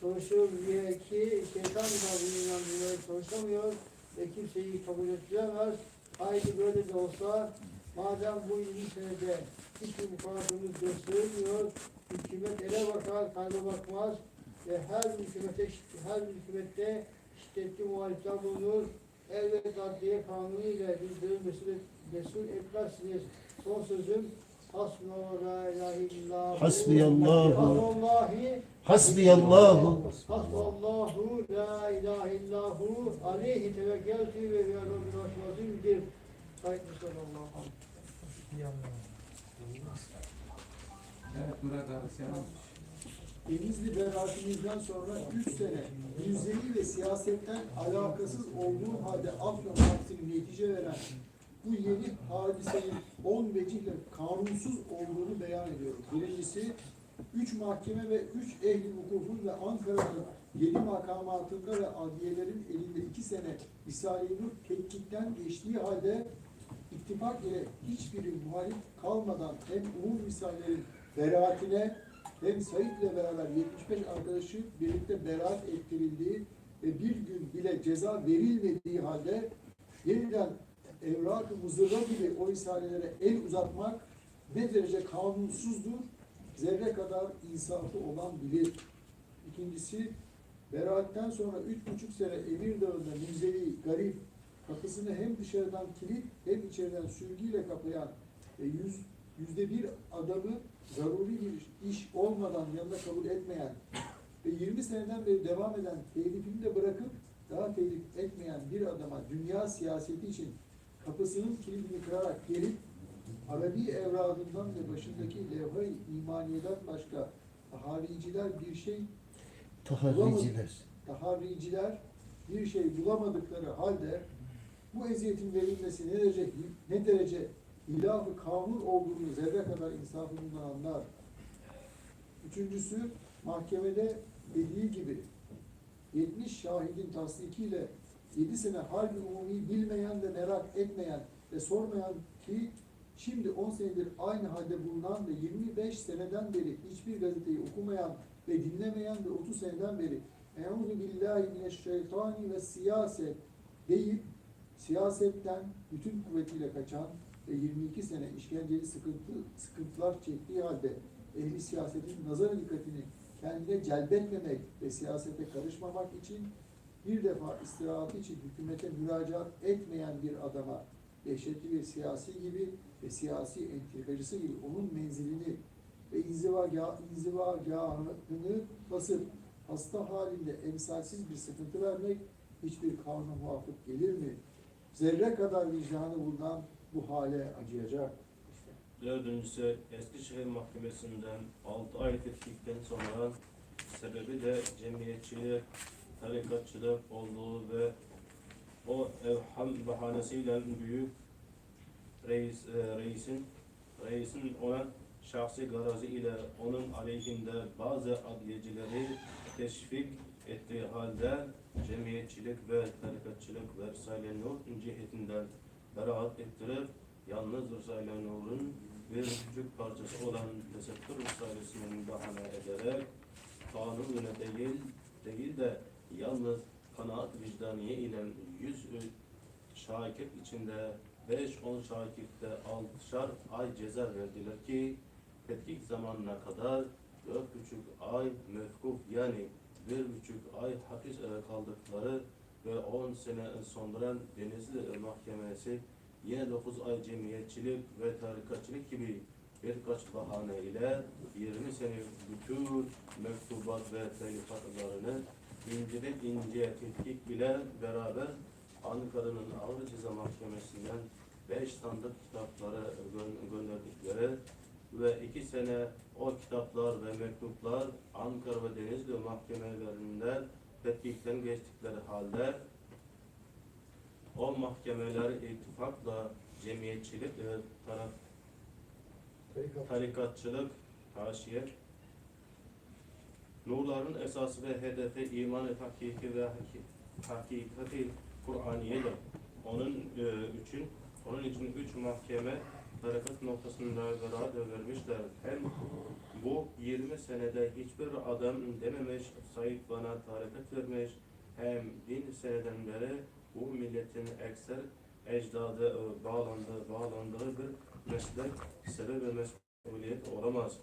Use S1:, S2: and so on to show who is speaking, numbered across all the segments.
S1: Çalışıyor ki şeytan tabi inandırmaya çalışamıyor ve kimseyi kabul ettiremez. Haydi böyle de olsa madem bu 20 senede hiçbir mukavemetimiz gösterilmiyor, hükümet ele bakar, kalbe bakmaz ve her hükümete, her hükümette şiddetli muhalifler bulunur. Elbet adliye kanunu ile bizleri mesul, mesul etmezsiniz. Son sözüm Hasbunallahu la ilahe illallah.
S2: Hasbiyallahu. Hasbiyallahu.
S1: Hasbunallahu la ilahe illahu aleyhi tevekkeltü ve sallallahu aleyhi
S3: Evet, burada selam.
S4: Denizli beraatimizden sonra 3 sene yüzeyi ve siyasetten alakasız olduğu halde Afyon hapsini netice veren bu yeni hadisenin 10 vecihle kanunsuz olduğunu beyan ediyorum. Birincisi, 3 mahkeme ve 3 ehli hukukun ve Ankara'nın 7 makamatında ve adliyelerin elinde 2 sene Nur tetkikten geçtiği halde ittifak ile hiçbiri muhalif kalmadan hem umum misallerin beraatine hem Said'le beraber 75 arkadaşı birlikte beraat ettirildiği ve bir gün bile ceza verilmediği halde yeniden evrak-ı muzırra gibi o risalelere el uzatmak ne derece kanunsuzdur, zerre kadar insafı olan bilir. İkincisi, beraatten sonra üç buçuk sene Emirdağ'ında münzevi, garip, kapısını hem dışarıdan kilit hem içeriden sürgüyle kaplayan ve yüz, yüzde bir adamı zaruri bir iş olmadan yanına kabul etmeyen ve 20 seneden beri devam eden telifini de bırakıp daha telif etmeyen bir adama dünya siyaseti için kapısının kilidini kırarak gelip Arabi evradından ve başındaki levha-i imaniyeden başka hariciler bir şey
S2: Taharriciler.
S4: taharriciler bir şey bulamadıkları halde bu eziyetin verilmesi ne derece ne derece ilahı kanun olduğunu zerre kadar insafı bundan anlar. Üçüncüsü mahkemede dediği gibi 70 şahidin tasdikiyle 7 sene harbi umumi bilmeyen ve merak etmeyen ve sormayan ki şimdi 10 senedir aynı halde bulunan ve 25 seneden beri hiçbir gazeteyi okumayan ve dinlemeyen ve 30 seneden beri Euzu billahi mineşşeytani ve siyaset deyip siyasetten bütün kuvvetiyle kaçan ve 22 sene işkenceli sıkıntı, sıkıntılar çektiği halde ehli siyasetin nazar dikkatini kendine celbetmemek ve siyasete karışmamak için bir defa istirahatı için hükümete müracaat etmeyen bir adama dehşetli bir siyasi gibi ve siyasi entrikacısı gibi onun menzilini ve inzivagah, inzivagahını basıp hasta halinde emsalsiz bir sıkıntı vermek hiçbir kanuna muvafık gelir mi? Zerre kadar vicdanı bulunan bu hale acıyacak.
S5: Dördüncüsü Eskişehir Mahkemesi'nden 6 ay tetkikten sonra sebebi de cemiyetçilik, tarikatçılık olduğu ve o evham bahanesiyle büyük reis, e, reisin reisin ona şahsi garazi ile onun aleyhinde bazı adliyecileri teşvik ettiği halde cemiyetçilik ve tarikatçılık ve Nur cihetinden beraat ettirip yalnız Risale-i Nur'un bir küçük parçası olan Tesettür Risalesi'nin bahane ederek kanun değil, değil de yalnız kanaat vicdaniye ile yüz şakir içinde 5-10 şakirte 6'şar ay ceza verdiler ki tetkik zamanına kadar dört buçuk ay mevkuf yani bir buçuk ay hapis kaldıkları ve 10 sene sonra Denizli Mahkemesi yine 9 ay cemiyetçilik ve tarikatçılık gibi birkaç bahane ile 20 sene bütün mektubat ve telifat,larını incelip ince tetkik ile beraber Ankara'nın Ağır Ceza Mahkemesi'nden 5 sandık kitapları gö- gönderdikleri ve iki sene o kitaplar ve mektuplar Ankara ve Denizli mahkemelerinde tetkikten geçtikleri halde o mahkemeler ittifakla cemiyetçilik ve taraf, tarikatçılık, haşiye, nurların esası ve hedefi iman-ı hakiki ve haki- hakikati Kur'aniyedir. Onun e, için onun için üç mahkeme tarikat noktasında karar vermişler. Hem bu 20 senede hiçbir adam dememiş, Said bana tarikat vermiş. Hem bin seneden beri bu milletin ekser ecdadı e, bağlandı, bağlandığı bir meslek, sebep ve mesuliyet olamaz.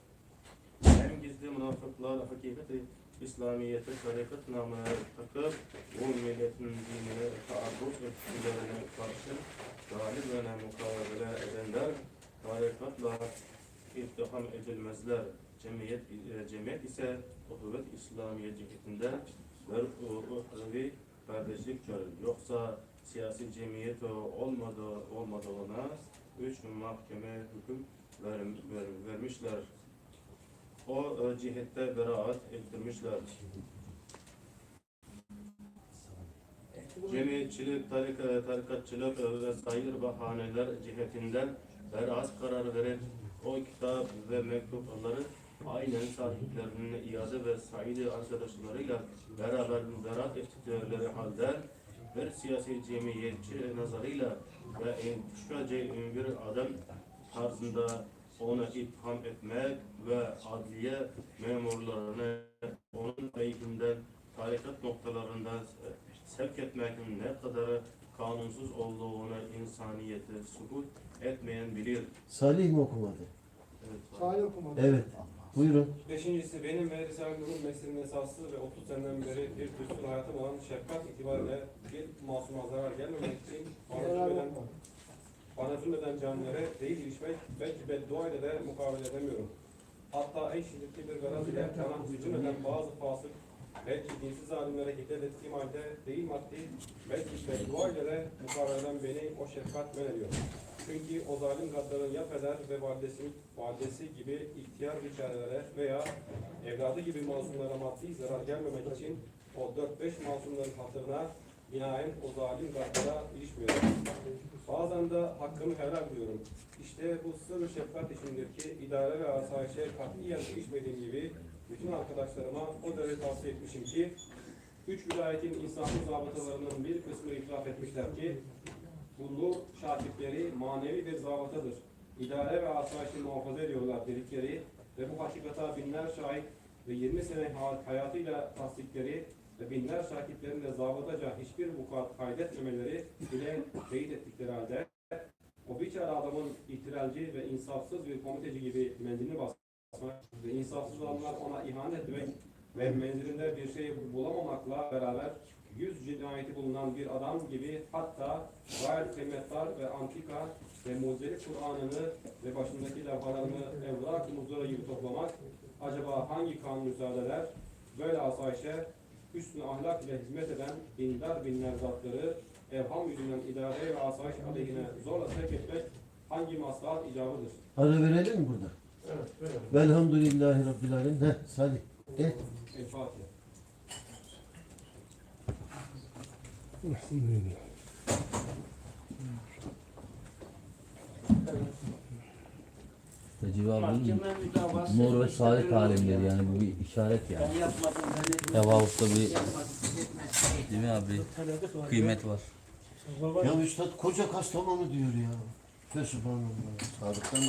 S5: Gizli münafıklar hakikati İslamiyet'e tarikat namına takıp bu milletin dinine taaddut etkilerine karşı galibene mukabele edenler tarikatla ittiham edilmezler. Cemiyet, e, cemiyet ise uhuvvet İslamiye cihetinde bir uhrevi kardeşlik görür. Yoksa siyasi cemiyet olmadığı, olmadığına üç mahkeme hüküm ver, ver- vermişler. O e, cihette beraat ettirmişler. Cemiyetçilik, tarik, tarikatçılık ve sayır bahaneler cihetinden beraat kararı verip o kitap ve mektupları aynen sahiplerinin iade ve saidi arkadaşlarıyla beraber beraat ettikleri halde bir siyasi cemiyetçi nazarıyla ve şüphece bir adam tarzında onu itham etmek ve adliye memurlarını onun aleyhinden tarikat noktalarında sevk etmekin ne kadar kanunsuz olduğunu insaniyeti subut etmeyen bilir.
S2: Salih mi okumadı?
S5: Evet.
S1: Salih okumadı.
S2: Evet. Buyurun.
S6: Beşincisi benim ve Risale-i Nur'un mesleğinin esası ve 30 seneden beri bir düstur hayatım olan şefkat itibariyle bir masuma zarar gelmemek için bana. Bana zulmeden canilere değil ilişmek belki beddua ile de mukabele edemiyorum. Hatta en şiddetli bir garaz ile bana hücum eden bazı fasık belki dinsiz alimlere hiddet ettiğim halde değil maddi belki beddua ile de mukabele eden beni o şefkat men ediyor. Çünkü o zalim gaddarın ya peder ve validesi, validesi gibi ihtiyar biçarelere veya evladı gibi masumlara maddi zarar gelmemek için o 4-5 masumların hatırına binaen o zalim gaddara ilişmiyor. Bazen de hakkımı helal buluyorum. İşte bu sırrı şefkat içindir ki idare ve asayişe katiyen ilişmediğim gibi bütün arkadaşlarıma o derece tavsiye etmişim ki üç vilayetin insanlı zabıtalarının bir kısmı itiraf etmişler ki bu nur şakirtleri manevi bir zabıtadır. İdare ve asayişi muhafaza ediyorlar dedikleri ve bu hakikata binler şahit ve 20 sene ha- hayatıyla tasdikleri ve binler şahitlerin de zabıtaca hiçbir vukuat kaydetmemeleri bile teyit ettikleri halde o biçare adamın ihtiralci ve insafsız bir komiteci gibi mendilini basmak ve insafsız olanlar ona ihanet etmek ve menzilinde bir şey bulamamakla beraber yüz cinayeti bulunan bir adam gibi hatta gayet kıymetli ve antika ve mucizevi Kur'an'ını ve başındaki levhalarını evrak-ı muzlara gibi toplamak acaba hangi kanun müsaade eder? Böyle asayişe hüsnü ahlak ile hizmet eden dindar binler zatları evham yüzünden idare ve asayiş aleyhine zorla sevk etmek hangi maslahat icabıdır?
S2: Ara verelim mi burada?
S6: Evet,
S2: Velhamdülillahi Rabbil Alemin. Heh, Salih. De.
S6: El Fatiha.
S7: Recep abinin
S8: Müdavası.
S7: nur ve saadet alemleri yani bu bir işaret yani. Tevafukta bir değil mi abi? Kıymet var.
S2: Ya Üstad koca Kastamonu diyor ya. Fesubhanallah. Sadıktan